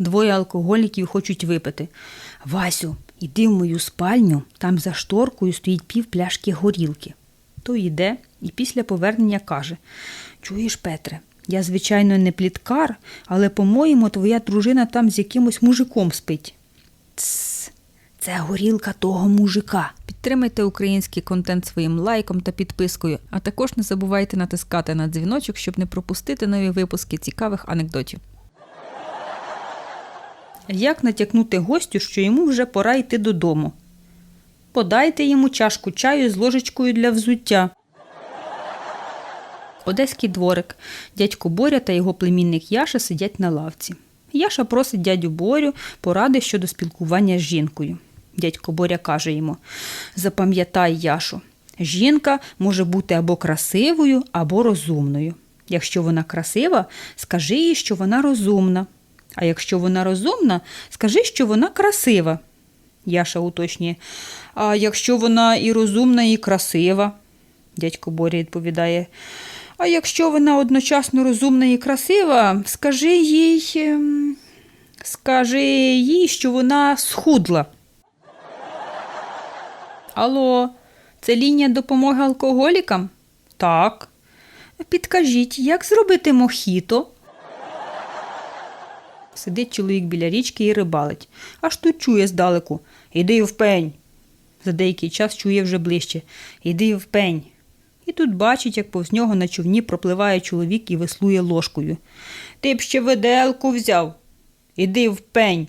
Двоє алкоголіків хочуть випити. Васю, іди в мою спальню, там за шторкою стоїть пів пляшки горілки. Той йде і після повернення каже: Чуєш, Петре, я, звичайно, не пліткар, але, по-моєму, твоя дружина там з якимось мужиком спить. Тсс, це горілка того мужика. Підтримайте український контент своїм лайком та підпискою, а також не забувайте натискати на дзвіночок, щоб не пропустити нові випуски цікавих анекдотів. Як натякнути гостю, що йому вже пора йти додому? Подайте йому чашку чаю з ложечкою для взуття. Одеський дворик. Дядько Боря та його племінник Яша сидять на лавці. Яша просить дядю Борю поради щодо спілкування з жінкою. Дядько Боря каже йому: Запам'ятай, Яшо, жінка може бути або красивою, або розумною. Якщо вона красива, скажи їй, що вона розумна. А якщо вона розумна, скажи, що вона красива. Яша уточнює. А якщо вона і розумна, і красива? Дядько Боря відповідає. А якщо вона одночасно розумна і красива, скажи їй, ем, скажи їй, що вона схудла. Алло, це лінія допомоги алкоголікам? Так. Підкажіть, як зробити мохіто? Сидить чоловік біля річки і рибалить. Аж тут чує здалеку. Іди в пень. За деякий час чує вже ближче. Іди в пень. І тут бачить, як повз нього на човні пропливає чоловік і веслує ложкою. Ти б ще виделку взяв. Іди в пень.